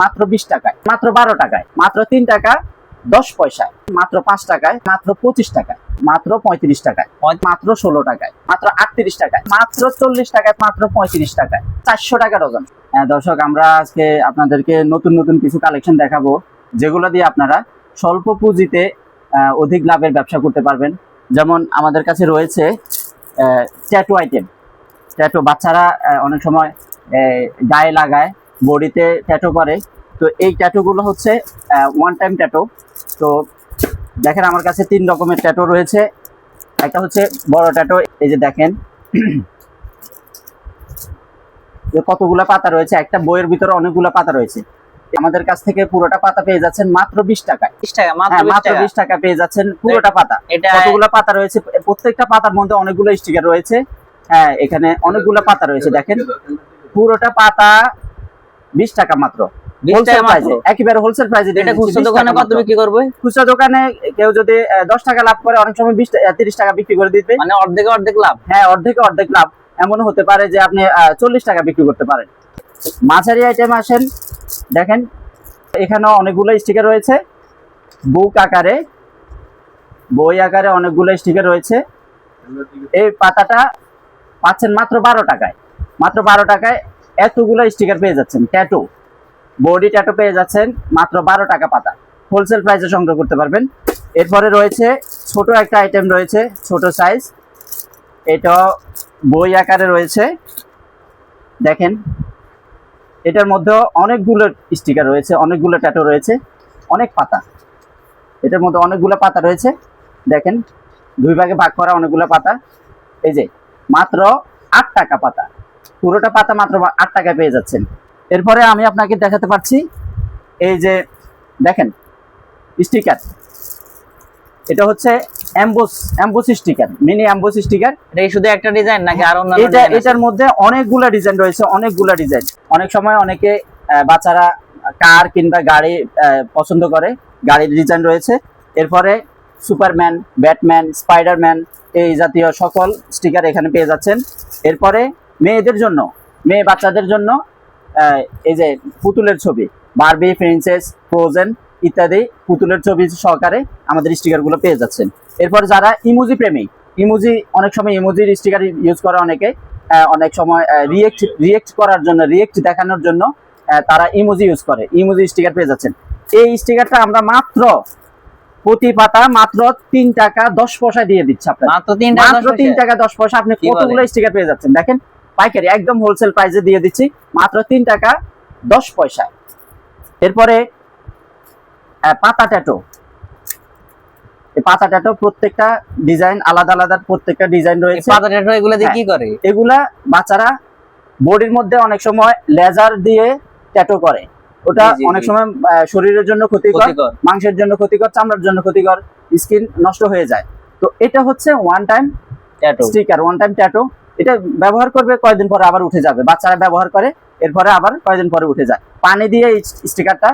মাত্র বিশ টাকায় মাত্র বারো টাকায় মাত্র তিন টাকা দশ পয়সায় মাত্র পাঁচ টাকায় মাত্র পঁচিশ টাকায় মাত্র পঁয়ত্রিশ টাকায় মাত্র ষোলো টাকায় মাত্র আটত্রিশ টাকায় মাত্র চল্লিশ টাকায় মাত্র পঁয়ত্রিশ টাকায় চারশো টাকা ডজন হ্যাঁ, দর্শক আমরা আজকে আপনাদেরকে নতুন নতুন কিছু কালেকশন দেখাবো যেগুলো দিয়ে আপনারা স্বল্প পুঁজিতে অধিক লাভের ব্যবসা করতে পারবেন। যেমন আমাদের কাছে রয়েছে ট্যাটু আইটেম। ট্যাটু বাচ্চারা অনেক সময় গায়ে লাগায় বডিতে ট্যাটু পারে। তো এই ট্যাটুগুলো হচ্ছে ওয়ান টাইম ট্যাটু তো দেখেন আমার কাছে তিন রকমের ট্যাটু রয়েছে। একটা হচ্ছে বড় ট্যাটু এই যে দেখেন। যে কতগুলা পাতা রয়েছে? একটা বইয়ের ভিতরে অনেকগুলো পাতা রয়েছে। আমাদের কাছ থেকে পুরোটা পাতা পেয়ে যাচ্ছেন মাত্র বিশ টাকায়। বিশ টাকা মাত্র হ্যাঁ বিশ টাকা। পেয়ে যাচ্ছেন পুরোটা পাতা। এটা কতগুলো পাতা রয়েছে? প্রত্যেকটা পাতার মধ্যে অনেকগুলো স্টিকার রয়েছে। হ্যাঁ এখানে অনেকগুলো পাতা রয়েছে দেখেন। পুরোটা পাতা বিশ টাকা মাত্র। একেবারে হোলসেল প্রাইসে এটা খুচরা দোকানে কত বিক্রি করবে? খুচরা দোকানে কেউ যদি দশ টাকা লাভ করে অনেক সময় বিশ তিরিশ টাকা বিক্রি করে দিবে। মানে অর্ধেকে অর্ধেক লাভ? হ্যাঁ অর্ধেক অর্ধেক লাভ। এমনও হতে পারে যে আপনি চল্লিশ টাকা বিক্রি করতে পারেন। মাঝারি আইটেম আসেন। দেখেন এখানেও অনেকগুলো স্টিকার রয়েছে। বুক আকারে বই আকারে অনেকগুলো স্টিকার রয়েছে। এই পাতাটা পাচ্ছেন মাত্র বারো টাকায়। মাত্র বারো টাকায় এতগুলো স্টিকার পেয়ে যাচ্ছেন ট্যাটু বডি ট্যাটু পেয়ে যাচ্ছেন মাত্র বারো টাকা পাতা। হোলসেল প্রাইসে সংগ্রহ করতে পারবেন। এরপরে রয়েছে ছোট একটা আইটেম রয়েছে, ছোট সাইজ এটা বই আকারে রয়েছে। দেখেন, এটার মধ্যে অনেকগুলো স্টিকার রয়েছে, অনেকগুলো ট্যাটু রয়েছে, অনেক পাতা। এটার মধ্যে অনেকগুলো পাতা রয়েছে। দেখেন, দুই ভাগে ভাগ করা অনেকগুলো পাতা। এই যে, মাত্র আট টাকা পাতা। পুরোটা পাতা মাত্র আট টাকায় পেয়ে যাচ্ছেন। এরপরে আমি আপনাকে দেখাতে পারছি এই যে দেখেন স্টিকার। এটা হচ্ছে emboss emboss sticker mini emboss sticker. এটা শুধু একটা ডিজাইন নাকি আরও অন্যান্য এটা এটার মধ্যে অনেকগুলা ডিজাইন রয়েছে অনেকগুলা ডিজাইন। অনেক সময় অনেকে বাচ্চারা কার কিংবা গাড়ি পছন্দ করে গাড়ির ডিজাইন রয়েছে। এরপরে সুপারম্যান ব্যাটম্যান স্পাইডারম্যান এই জাতীয় সকল স্টিকার এখানে পেয়ে যাচ্ছেন। এরপরে মেয়েদের জন্য মেয়ে বাচ্চাদের জন্য এই যে পুতুলের ছবি বারবি প্রিন্সেস ফ্রোজেন ইত্যাদি পুতুলের ছবি সহকারে আমাদের স্টিকারগুলো পেয়ে যাচ্ছেন। এরপর যারা ইমোজি প্রেমিক ইমোজি অনেক সময় ইমোজির স্টিকার ইউজ করে অনেকে অনেক সময় রিয়েক্ট রিয়েক্ট করার জন্য রিয়েক্ট দেখানোর জন্য তারা ইমোজি ইউজ করে ইমোজি স্টিকার পেয়ে যাচ্ছেন। এই স্টিকারটা আমরা মাত্র প্রতি পাতা মাত্র তিন টাকা দশ পয়সা দিয়ে দিচ্ছে আপনার মাত্র তিন। টাকা দশ পয়সা আপনি কতগুলো স্টিকার পেয়ে যাচ্ছেন? দেখেন পাইকারি একদম হোলসেল প্রাইসে দিয়ে দিচ্ছি মাত্র তিন টাকা দশ পয়সায় এরপরে পাতা ট্যাটো। এই পাতা ট্যাটো প্রত্যেকটা ডিজাইন আলাদা আলাদা প্রত্যেকটা ডিজাইন রয়েছে। পাতা ট্যাটু এগুলো দিয়ে কি করে? এগুলা বাচ্চারা বডির মধ্যে অনেক সময় লেজার দিয়ে ট্যাটো করে। ওটা অনেক সময় শরীরের জন্য ক্ষতিকর ক্ষতিকর। মাংসের জন্য ক্ষতিকর চামড়ার জন্য ক্ষতিকর স্কিন নষ্ট হয়ে যায়। তো এটা হচ্ছে one time tattoo. Sticker one time tattoo. এটা ব্যবহার করবে কয়েকদিন পরে আবার উঠে যাবে। বাচ্চারা ব্যবহার করে এরপরে আবার কয়েকদিন পরে উঠে যায়। পানি দিয়ে এই স্টিকারটা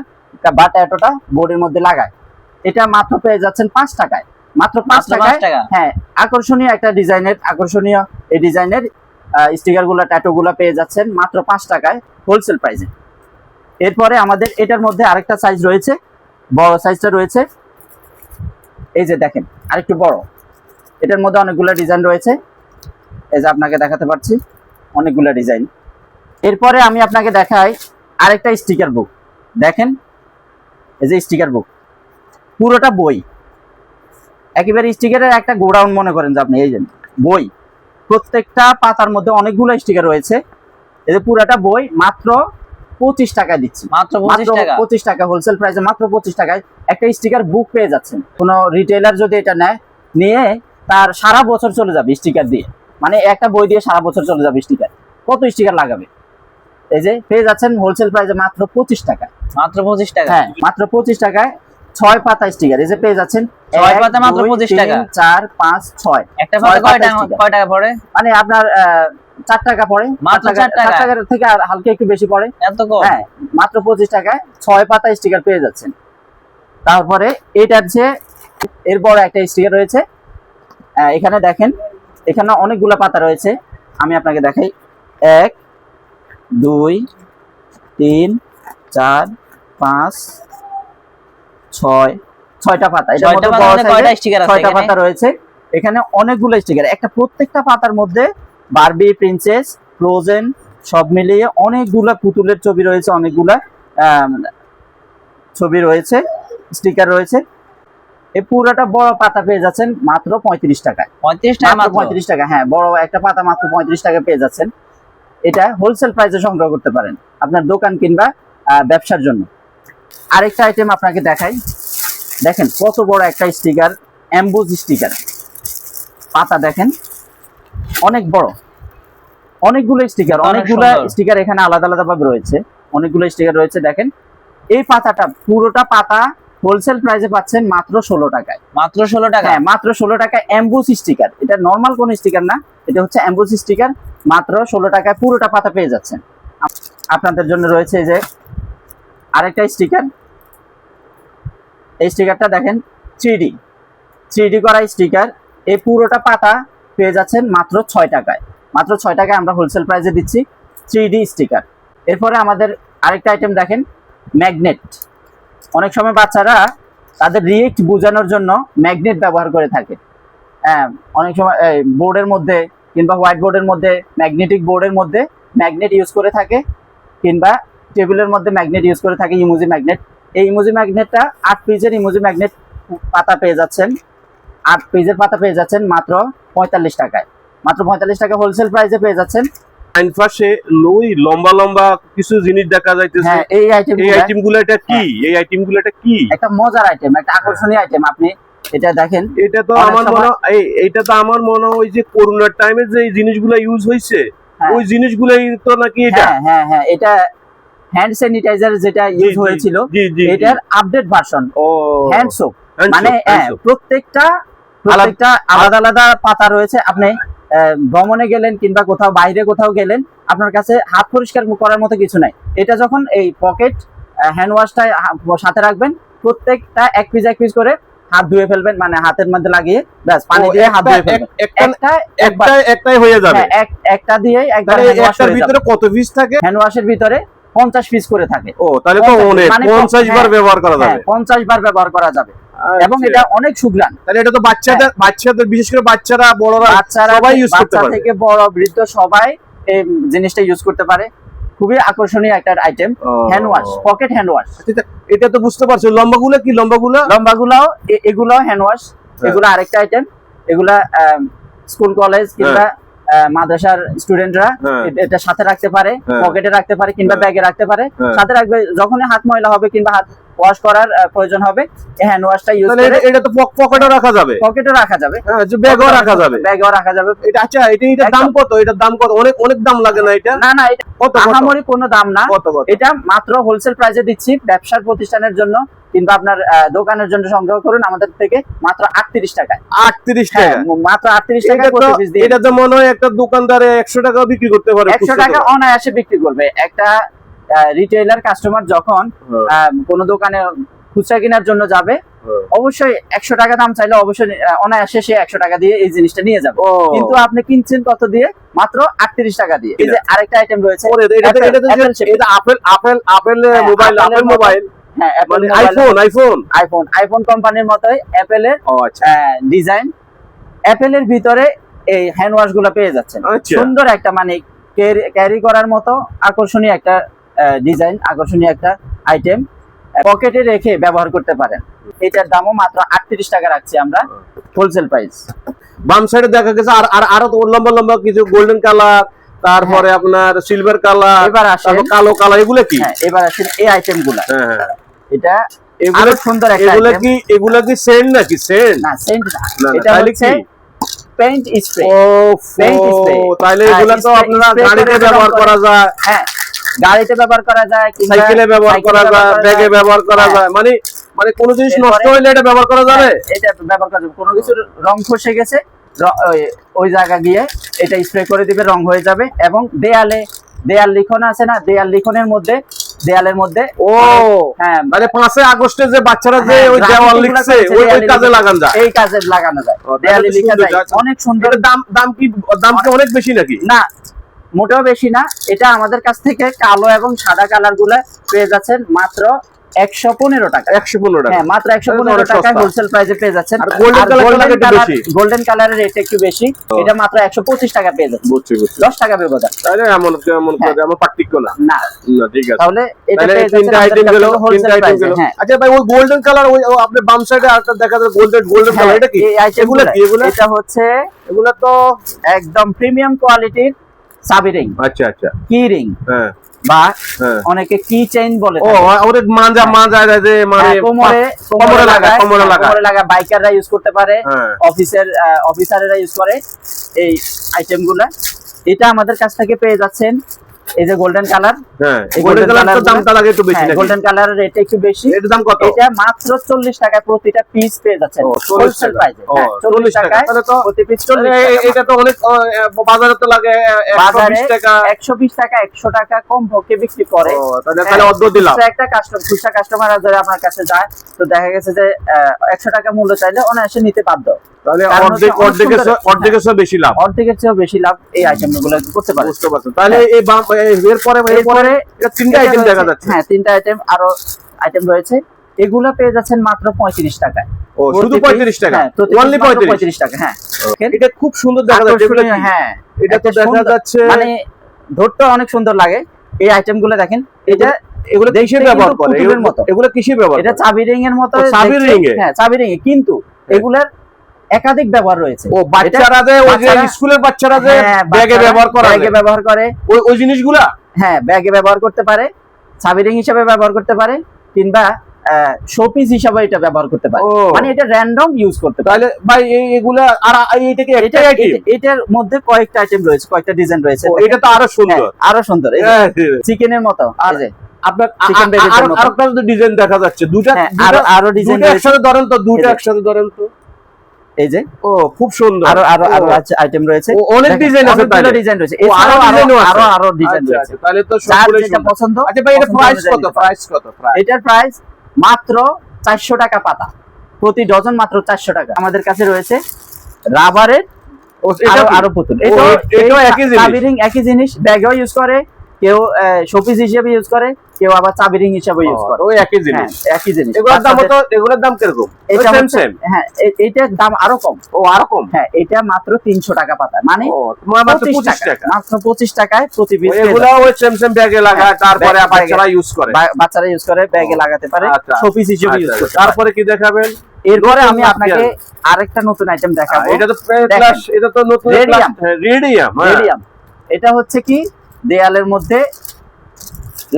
বা ট্যাটুটা বডির মধ্যে লাগায়। এটা মাত্র পেয়ে যাচ্ছেন পাঁচ টাকায়। মাত্র পাঁচ টাকায় টাকা? হ্যাঁ আকর্ষণীয় একটা ডিজাইনের আকর্ষণীয় এই ডিজাইনের স্টিকারগুলো ট্যাটু গুলো পেয়ে যাচ্ছেন মাত্র পাঁচ টাকায় হোলসেল প্রাইসে। এরপরে আমাদের এটার মধ্যে আরেকটা সাইজ রয়েছে বড় সাইজটা রয়েছে। এই যে দেখেন আরেকটু বড়। এটার মধ্যে অনেকগুলো ডিজাইন রয়েছে। এই যে আপনাকে দেখাতে পারছি অনেকগুলো ডিজাইন। এরপরে আমি আপনাকে দেখাই আরেকটা স্টিকার বুক। দেখেন এই যে স্টিকার বুক পুরোটা বই। একেবারে স্টিকারের একটা গোডাউন মনে করেন যে আপনি এই যে বই। প্রত্যেকটা পাতার মধ্যে অনেকগুলো স্টিকার রয়েছে। এই যে পুরোটা বই মাত্র পঁচিশ টাকা দিচ্ছি। মাত্র পঁচিশ টাকা? পঁচিশ টাকা হোলসেল প্রাইসে মাত্র পঁচিশ টাকায় একটা স্টিকার বুক পেয়ে যাচ্ছেন। কোনো রিটেলার যদি এটা নেয় নিয়ে তার সারা বছর চলে যাবে স্টিকার দিয়ে। মানে একটা বই দিয়ে সারা বছর চলে যাবে স্টিকার কত স্টিকার লাগাবে? এই যে পেয়ে যাচ্ছেন হোলসেল প্রাইসে মাত্র পঁচিশ টাকা। মাত্র পঁচিশ টাকা? হ্যাঁ মাত্র পঁচিশ টাকায় ছয় পাতা স্টিকার এই যে পেয়ে যাচ্ছেন ছয় পাতা মাত্র দুই, 25 তিন, টাকা। চার পাঁচ ছয়। একটা পাতা কয় টাকা কয় টাকা পড়ে? মানে আপনার চার টাকা পড়ে। মাত্র চার টাকা? থেকে আর হালকা একটু বেশি পড়ে। এত কম? হ্যাঁ মাত্র পঁচিশ টাকায় ছয় পাতা স্টিকার পেয়ে যাচ্ছেন। তারপরে এটার যে এর বড় একটা স্টিকার রয়েছে। এখানে দেখেন এখানে অনেকগুলো পাতা রয়েছে। আমি আপনাকে দেখাই। এক দুই তিন চার পাঁচ ছয় ছয়টা পাতা। ছয়টা পাতা মানে পাতা রয়েছে। এখানে অনেকগুলো স্টিকার একটা প্রত্যেকটা পাতার মধ্যে বারবি প্রিন্সেস ফ্রোজেন সব মিলিয়ে অনেকগুলা পুতুলের ছবি রয়েছে অনেকগুলা ছবি রয়েছে স্টিকার রয়েছে। এই পুরোটা বড় পাতা পেয়ে যাচ্ছেন মাত্র পঁয়ত্রিশ টাকায়। পঁয়ত্রিশ টাকা পঁয়ত্রিশ টাকা হ্যাঁ বড় একটা পাতা মাত্র পঁয়ত্রিশ টাকা পেয়ে যাচ্ছেন। এটা হোলসেল প্রাইসে সংগ্রহ করতে পারেন আপনার দোকান কিংবা ব্যবসার জন্য। আরেকটা আইটেম আপনাকে দেখাই। দেখেন কত বড় একটা স্টিকার অ্যাম্বুজ স্টিকার পাতা দেখেন অনেক বড়। অনেকগুলো স্টিকার অনেকগুলো স্টিকার এখানে আলাদা আলাদা ভাবে রয়েছে। অনেকগুলো স্টিকার রয়েছে দেখেন। এই পাতাটা পুরোটা পাতা হোলসেল প্রাইসে পাচ্ছেন মাত্র ষোলো টাকায়। মাত্র ষোলো টাকা? হ্যাঁ মাত্র ষোলো টাকা অ্যাম্বুস স্টিকার। এটা নর্মাল কোন স্টিকার না এটা হচ্ছে অ্যাম্বুস স্টিকার। মাত্র ষোলো টাকায় পুরোটা পাতা পেয়ে যাচ্ছেন। আপনাদের জন্য রয়েছে এই যে আরেকটা স্টিকার। এই স্টিকারটা দেখেন থ্রি থ্রি করা স্টিকার এই পুরোটা পাতা পেয়ে যাচ্ছেন মাত্র ছয় টাকায়। মাত্র ছয় টাকায় আমরা হোলসেল প্রাইসে দিচ্ছি থ্রি স্টিকার। এরপরে আমাদের আরেকটা আইটেম দেখেন ম্যাগনেট। অনেক সময় বাচ্চারা তাদের রিয়েক্ট বোঝানোর জন্য ম্যাগনেট ব্যবহার করে থাকে। হ্যাঁ অনেক সময় বোর্ডের মধ্যে কিংবা হোয়াইট বোর্ডের মধ্যে ম্যাগনেটিক বোর্ডের মধ্যে ম্যাগনেট ইউজ করে থাকে, কিংবা টেবিলের মধ্যে ম্যাগনেট ইউজ করে থাকে ইমোজি ম্যাগনেট এই ইমোজি ম্যাগনেটটা আট পিসের ইমোজি ম্যাগনেট পাতা পেয়ে যাচ্ছেন। আট পিসের পাতা পেয়ে যাচ্ছেন মাত্র পঁয়তাল্লিশ টাকায়। মাত্র পঁয়তাল্লিশ টাকা হোলসেল প্রাইসে পেয়ে যাচ্ছেন। ডাইন পাশে ওই লম্বা লম্বা কিছু জিনিস দেখা যাইতেছে। হ্যাঁ এই আইটেম এই আইটেমগুলো এটা কি? এই আইটেমগুলো এটা কি? একটা মজার আইটেম একটা আকর্ষণীয় আইটেম আপনি এটা দেখেন। এটা তো আমার মনে এই এইটা তো আমার মনে হয় যে করোনার টাইমে যে এই জিনিসগুলো ইউজ হয়েছে হ্যাঁ। ওই জিনিসগুলোই তো নাকি এটা? হ্যাঁ হ্যাঁ হ্যাঁ এটা হ্যান্ড স্যানিটাইজার যেটা ইউজ হয়েছিল এটার আপডেট ভার্সন ও। হ্যান্ড সোপ মানে হ্যাঁ, প্রত্যেকটা প্রত্যেকটা আলাদা আলাদা পাতা রয়েছে। আপনি ভ্রমণে গেলেন কিংবা কোথাও বাইরে কোথাও গেলেন আপনার কাছে হাত পরিষ্কার করার মতো কিছু নাই। এটা যখন এই পকেট হ্যান্ড ওয়াশটা সাথে রাখবেন প্রত্যেকটা এক পিস এক পিস করে হাত ধুয়ে ফেলবেন মানে হাতের মধ্যে লাগিয়ে ব্যাস পানি দিয়ে হাত ধুয়ে ফেলবেন। একটা একটা একটাই হয়ে যাবে। হ্যাঁ, এক একটা দিয়ে একবার একটার ভিতরে কত পিস থাকে? হ্যান্ড ওয়াশের ভিতরে পঞ্চাশ পিস করে থাকে। ও তাহলে তো অনেক মানে পঞ্চাশ বার হ্যাঁ, ব্যবহার করা হ্যাঁ যাবে। পঞ্চাশ বার ব্যবহার করা যাবে। এবং আচ্ছা। এটা অনেক সুগ্রান তাহলে এটা তো বাচ্চাদের বাচ্চাদের বিশেষ করে বাচ্চারা বড়রা বাচ্চারা সবাই ইউজ করতে বাচ্চা থেকে বড় বৃদ্ধ সবাই এই জিনিসটা ইউজ করতে পারে খুবই আকর্ষণীয় একটা item hand wash pocket hand wash এটা তো বুঝতে পারছ লম্বাগুলো কি লম্বাগুলো লম্বাগুলাও এ- এগুলাও হ্যান্ড ওয়াশ হ্যাঁ। এগুলো আরেকটা আইটেম এগুলা স্কুল কলেজ কিংবা মাদ্রাসার স্টুডেন্টরা হ্যাঁ। এটা সাথে রাখতে পারে হ্যাঁ। পকেটে রাখতে পারে কিংবা হ্যাঁ। ব্যাগে রাখতে পারে হ্যাঁ। সাথে রাখবে যখনই হাত ময়লা হবে কিংবা হাত ওয়াশ করার প্রয়োজন হবে। হ্যান্ড ওয়াশটা ইউজ করে এটা- এটা তো পকেটে রাখা যাবে। পকেটে রাখা যাবে। হ্যাঁ যে ব্যাগও রাখা যাবে। ব্যাগেও রাখা যাবে। এটা আচ্ছা এটা এটার দাম কত? এটার দাম কত? অনেক অনেক দাম লাগে না এটা? না না এটা কত আহামরি কোনো দাম না। এটা মাত্র হোলসেল প্রাইসে দিচ্ছি। ব্যবসার প্রতিষ্ঠানের জন্য কিংবা আপনার দোকানের জন্য সংগ্রহ করুন। আমাদের থেকে মাত্র আটত্রিশ টাকায়। আটত্রিশ হ্যাঁ টাকা মাত্র আটত্রিশ টাকা এটা তো পিস দিয়ে এটা তো মনে হয় একটা দোকানদারে একশো টাকা বিক্রি করতে পারে একশো টাকা অনায়াসে বিক্রি করবে। একটা রিটেইলার কাস্টমার যখন হ্যাঁ, কোনো দোকানে খুচরা কেনার জন্য যাবে হ্যাঁ। অবশ্যই একশো টাকা দাম চাইলে অবশ্যই অনায়াসে সে একশো টাকা দিয়ে এই জিনিসটা নিয়ে যাবে। কিন্তু আপনি কিনছেন কত দিয়ে? মাত্র আটত্রিশ টাকা দিয়ে। এই যে আরেকটা আইটেম রয়েছে apple apple apple mobile apple mobile হ্যাঁ আইফোন আইফোন আইফোন আইফোন কোম্পানির মতোই অ্যাপেলের ডিজাইন অ্যাপেলের ভিতরে এই হ্যান্ড ওয়াশগুলো পেয়ে যাচ্ছেন। আচ্ছা। সুন্দর একটা মানে ক্যারি করার মতো আকর্ষণীয় একটা ডিজাইন আকর্ষণীয় একটা আইটেম পকেটে রেখে ব্যবহার করতে পারেন। এটার দামও মাত্র আটত্রিশ টাকা রাখছি আমরা হোলসেল প্রাইস বাম সাইডে দেখা গেছে আর আর আরও তো লম্বা লম্বা কিছু গোল্ডেন কালার তারপরে আপনার সিলভার কালার এবার কালো কালার এগুলো কি? হ্যাঁ এবার আসেন এই আইটেমগুলা। হ্যাঁ হ্যাঁ। এটা এগুলো সুন্দর একটা এগুলো কি এগুলো কি সেন্ট নাকি? সেন্ট না সেন্ট না। এটা হচ্ছে? পেইন্ট স্প্রে ও Paint spray। তাহলে হ্যাঁ, এগুলো তো আপনারা গাড়িতে ব্যবহার করা যায়। হ্যাঁ গাড়িতে ব্যবহার করা যায় সাইকেলে ব্যবহার করা যায় ব্যাগে ব্যবহার করা হ্যাঁ। যায়। মানে মানে কোনো জিনিস নষ্ট হইলে এটা ব্যবহার করা যাবে? হ্যাঁ, এটা ব্যবহার করা যাবে। কোনো কিছুর রং খসে গেছে ওই- জায়গা গিয়ে এটা স্প্রে করে দিবে রং হয়ে যাবে এবং দেয়ালে দেয়াল লিখন আছে না? দেয়াল লিখনের মধ্যে দেয়ালের মধ্যে ও! হ্যাঁ। মানে পাঁচে আগস্টে যে বাচ্চারা যে হ্যাঁ, ওই দেওয়াল লিখছে ওই ওই কাজে লাগান যায়। এই কাজে লাগানো যায়। দেয়ালে লিখা যায়। অনেক সুন্দর দাম দাম কি দাম কি অনেক বেশি নাকি? না মোটেও বেশি না। এটা আমাদের কাছ থেকে কালো এবং সাদা কালারগুলা পেয়ে যাচ্ছেন মাত্র একশো পনেরো টাকা। একশো পনেরো টাকা। হ্যাঁ মাত্র একশো পনেরো টাকায় হোলসেল প্রাইসে পেয়ে যাচ্ছেন। বেশি। কালারের রেট একটু বেশি। এটা মাত্র একশো পঁচিশ টাকা পেয়ে যাচ্ছে দশ টাকা ব্যবধান এমন এমন হ্যাঁ। পার্থক্য না। ঠিক আছে। তাহলে এটা পেয়ে তিনটা আইটেম গেল এ, গেল। হ্যাঁ। আচ্ছা ভাই ওই গোল্ডেন কালার ওই আপনি বাম সাইডে আরেকটা দেখা যায় গোল্ডেন গোল্ডেন কালার এটা কি? এই item এগুলো গুলা- কি? এগুলো? এটা হচ্ছে এগুলো তো একদম প্রিমিয়াম কোয়ালিটির চাবি রিং আচ্ছা আচ্ছা। কি রিং হ্যাঁ। বা হ্যাঁ। অনেকে কি চেইন বলে ও। ওরে মাজা মাজা যায় যে মানে হ্যাঁ, কোমরে কোমরে লাগায়, কোমরে লাগা। কোমরে লাগা বাইকাররা ইউজ করতে পারে। হ্যাঁ। অফিসের অফিসাররা ইউজ করে এই আইটেমগুলা এটা আমাদের কাছ থেকে পেয়ে যাচ্ছেন এই যে গোল্ডেন কালার হ্যাঁ গোল্ডেন কালার দামটা লাগে একটু বেশি গোল্ডেন কালারের রেট একটু বেশি। দাম কত? এটা মাত্র চল্লিশ টাকা প্রতিটা পিস পেয়ে যাচ্ছেন। ও, 40 হোলসেল টাকা। প্রাইসে 40 টাকা। তাহলে তো- প্রতি পিস এটা তো অনেক বাজারে তো লাগে একশো বাজারে বিশ টাকা। একশো বিশ টাকা একশো টাকা কম ভোগে বিক্রি করে। তাহলে হ্যাঁ, তাহলে অর্ধ দিলাম। একটা কাস্টমার খুচরা কাস্টমার যদি আপনার কাছে যায় তো দেখা গেছে যে একশো টাকা মূল্য চাইলে অনায়াসে নিতে বাধ্য। তাহলে অর্ধেক অনেক অর্ধেকের সুন্দর- চেয়ে- অর্ধেকের চেয়ে বেশি লাভ। অর্ধেকের চেয়েও বেশি লাভ এই আইটেমগুলো করতে পারে। বুঝতে পারছেন তাহলে এই বাম এরপরে এরপরে এরপরে তিনটা আইটেম দেখা যাচ্ছে। হ্যাঁ তিনটা আইটেম আরও আইটেম রয়েছে। এগুলো পেয়ে যাচ্ছেন মাত্র পঁয়ত্রিশ টাকায়। ও শুধু পঁয়ত্রিশ টাকা? হ্যাঁ, অনলি পঁয়ত্রিশ? পঁয়ত্রিশ টাকা হ্যাঁ। এটা খুব সুন্দর দেখা যাচ্ছে এগুলো আকর্ষণীয়, কি? হ্যাঁ এটা তো দেখা যাচ্ছে মানে অনেক সুন্দর লাগে। এই আইটেমগুলো দেখেন এটা এগুলো কিন্তু ব্যবহার করে? এগুলো- মতো। এগুলো কিসে ব্যবহার এটা চাবি রিং এর মতো চাবি এ? হ্যাঁ চাবি রিং কিন্তু এগুলার একাধিক ব্যবহার রয়েছে। ও বাচ্চারা যে ওই যে স্কুলের বাচ্চারা যে হ্যাঁ, ব্যাগে ব্যবহার করা ব্যাগে ব্যবহার করে। ওই ওই জিনিসগুলা? হ্যাঁ ব্যাগে ব্যবহার করতে পারে চাবি রিং হিসাবে ব্যবহার করতে পারে কিংবা শোপিস হিসাবে এটা ব্যবহার করতে পারে। মানে এটা র্যান্ডম ইউজ করতে পারে। তাহলে ভাই এই এগুলা আর আর এইটা কি এটা আইটেম এটার মধ্যে কয়েকটা আইটেম রয়েছে কয়েকটা ডিজাইন রয়েছে। এটা তো আরও সুন্দর। হ্যাঁ, আরও সুন্দর। হ্যাঁ, চিকেনের মতো আর আপনার মতো। আরেকটা ডিজাইন দেখা যাচ্ছে দুটা হ্যাঁ, আরও আরও ডিজাইন একসাথে ধরেন তো দুটো একসাথে ধরেন তো। এই যে? ও খুব সুন্দর। আরও আরও আরও আইটেম রয়েছে। অনেক ডিজাইন আছে তাহলে। ডিজাইন রয়েছে। আরও আরও। আরও আরও ডিজাইন আচ্ছা, রয়েছে আচ্ছা, তাহলে তো যেটা পছন্দ আচ্ছা ভাই এটা প্রাইস কত? প্রাইস কত? এটার প্রাইস মাত্র চারশো টাকা পাতা। প্রতি ডজন মাত্র চারশো টাকা। আমাদের কাছে রয়েছে রাবারের ও এটা আরও আরও পুতুল। এটাও একই জিনিস? একই জিনিস। ব্যাগেও ইউজ করে। কেউ শোপিস হিসেবে ইউজ করে কেউ আবার চাবি রিং হিসেবে ইউজ করে। ওই একই হ্যাঁ জিনিস একই জিনিস। এগুলোর দাম তো এগুলোর দাম কীরকম? এটা সেম সেম হ্যাঁ এ- এটার দাম আরও কম। ও আর কম? হ্যাঁ এটা মাত্র তিনশো টাকা পাতা। মানে মাত্র 25 পঁচিশ টাকা। মাত্র পঁচিশ টাকায় প্রতি পিস এগুলো ওই সেম সেম ব্যাগে লাগায় হ্যাঁ, তারপরে বাচ্চারা ইউজ করে। বাচ্চারা ইউজ করে ব্যাগে লাগাতে পারে আচ্ছা। শোপিস হিসেবে ইউজ আচ্ছা, করতে পারে। তারপরে কি দেখাবেন? এরপরে আমি আপনাকে আরেকটা নতুন আইটেম দেখাবো। এটা তো প্লাস এটা তো নতুন রেডিয়াম রেডিয়াম এটা হচ্ছে কি? দেয়ালের মধ্যে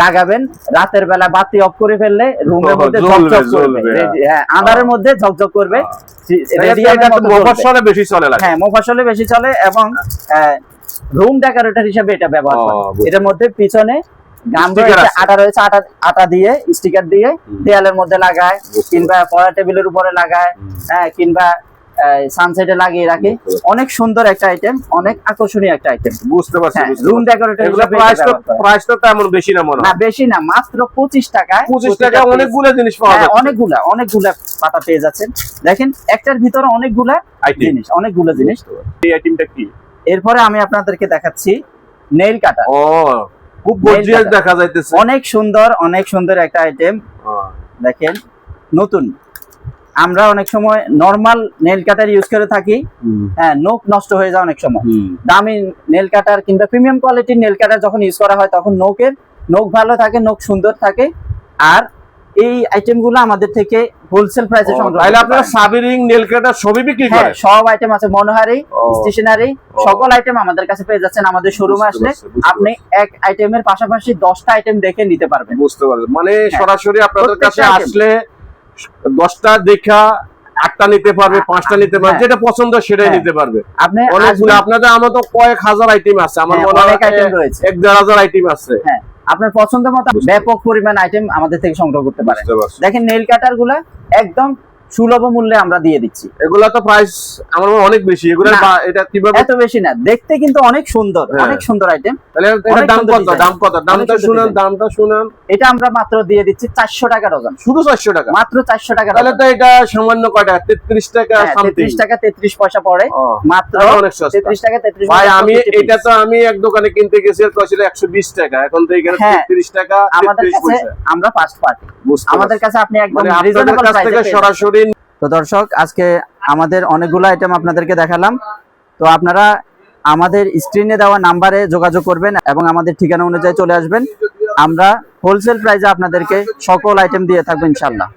লাগাবেন। রাতের বেলা বাতি অফ করে ফেললে রুমের মধ্যে ঝকঝক করবে। হ্যাঁ। আঁধারের মধ্যে ঝকঝক করবে। বেশি চলে লাগে। হ্যাঁ মোফাসলে বেশি চলে এবং রুম ডেকোরেটর হিসেবে এটা ব্যবহার করে। এটার মধ্যে পিছনে গাম রয়েছে আটা রয়েছে আটা আটা দিয়ে স্টিকার দিয়ে দেয়ালের মধ্যে লাগায় কিংবা পড়া টেবিলের উপরে লাগায় হ্যাঁ কিংবা সানসেটে লাগিয়ে রাখে। অনেক সুন্দর একটা আইটেম অনেক আকর্ষণীয় একটা আইটেম বুঝতে পারছি হ্যাঁ রুম ডেকোরেটর প্রাইস তো প্রাইস তো তেমন বেশি না মনে না বেশি না মাত্র পঁচিশ টাকায় পঁচিশ প্রতিটা টাকা piece। অনেকগুলো জিনিস পাওয়া হ্যাঁ যায় অনেকগুলা অনেকগুলা পাতা পেয়ে যাচ্ছেন। দেখেন একটার ভিতরে অনেকগুলা আইটেম জিনিস অনেকগুলো জিনিস। এই আইটেমটা কি? এরপরে আমি আপনাদেরকে দেখাচ্ছি নেইল কাটার ও খুব গর্জিয়াস দেখা যাইতেছে। অনেক সুন্দর অনেক সুন্দর একটা আইটেম হ্যাঁ। দেখেন নতুন। আমরা অনেক সময় নর্মাল নেল কাটার ইউজ করে থাকি। হ্যাঁ নোক নষ্ট হয়ে যায় অনেক সময়। দামি নেল কাটার কিংবা প্রিমিয়াম কোয়ালিটির নেল কাটার যখন ইউজ করা হয় তখন নোকের নোক ভালো থাকে নোক সুন্দর থাকে। আর এই আইটেমগুলো আমাদের থেকে হোলসেল প্রাইসে সংগ্রহ তাহলে আপনারা সাবিরিং নেল কাটার সবই বিক্রি হ্যাঁ করেন? সব আইটেম আছে মনোহারি স্টেশনারি সকল আইটেম আমাদের কাছে পেয়ে যাচ্ছেন। আমাদের শোরুমে আসলে আপনি এক আইটেমের পাশাপাশি দশটা আইটেম দেখে নিতে পারবেন। বুঝতে পারছি। মানে সরাসরি আপনাদের কাছে আসলে দশটা দেখা আটটা নিতে পারবে পাঁচটা নিতে পারবে হ্যাঁ। যেটা পছন্দ সেটাই হ্যাঁ। নিতে পারবে। আপনি অনেকগুলো আপনাদের আমার তো কয়েক হাজার আইটেম আছে আমার হ্যাঁ, মনে হয় এক দেড় হাজার আইটেম আছে। আপনার পছন্দ মতো ব্যাপক পরিমাণ আইটেম আমাদের থেকে সংগ্রহ করতে পারেন। দেখেন নেল কাটারগুলা একদম সুলভ মূল্যে আমরা দিয়ে দিচ্ছি। এগুলা তো প্রাইস আমার মনে অনেক বেশি। বা- এটা কীভাবে এত বেশি না। দেখতে কিন্তু অনেক সুন্দর হ্যাঁ। অনেক সুন্দর আইটেম তাহলে এটার দাম কত? দাম কত? দামটা শুনান। দামটা শুনান। এটা আমরা মাত্র দিয়ে দিচ্ছি চারশো টাকা ডজন শুধু চারশো টাকা? মাত্র চারশো টাকা তাহলে তো এটা সামান্য কয়টা? তেত্রিশ টাকা সামথিং তেত্রিশ টাকা তেত্রিশ পয়সা পড়ে। মাত্র অনেক সস্তা। তেত্রিশ টাকা তেত্রিশ ভাই আমি এটা তো আমি এক দোকানে কিনতে গেছি আর একশো বিশ টাকা। এখন তো এখানে হ্যাঁ। তেত্রিশ টাকা আমাদের তেত্রিশ কাছে পয়সা। আমরা ফার্স্ট পার্টি আমাদের কাছে আপনি একদম মানে রিজনেবল কাছ থেকে সরাসরি তো দর্শক, আজকে আমাদের অনেকগুলো আইটেম আপনাদেরকে দেখালাম। তো আপনারা আমাদের স্ক্রিনে দেওয়া নাম্বারে যোগাযোগ করবেন এবং আমাদের ঠিকানা অনুযায়ী চলে আসবেন। আমরা হোলসেল প্রাইসে আপনাদেরকে সকল আইটেম দিয়ে থাকব ইনশাল্লাহ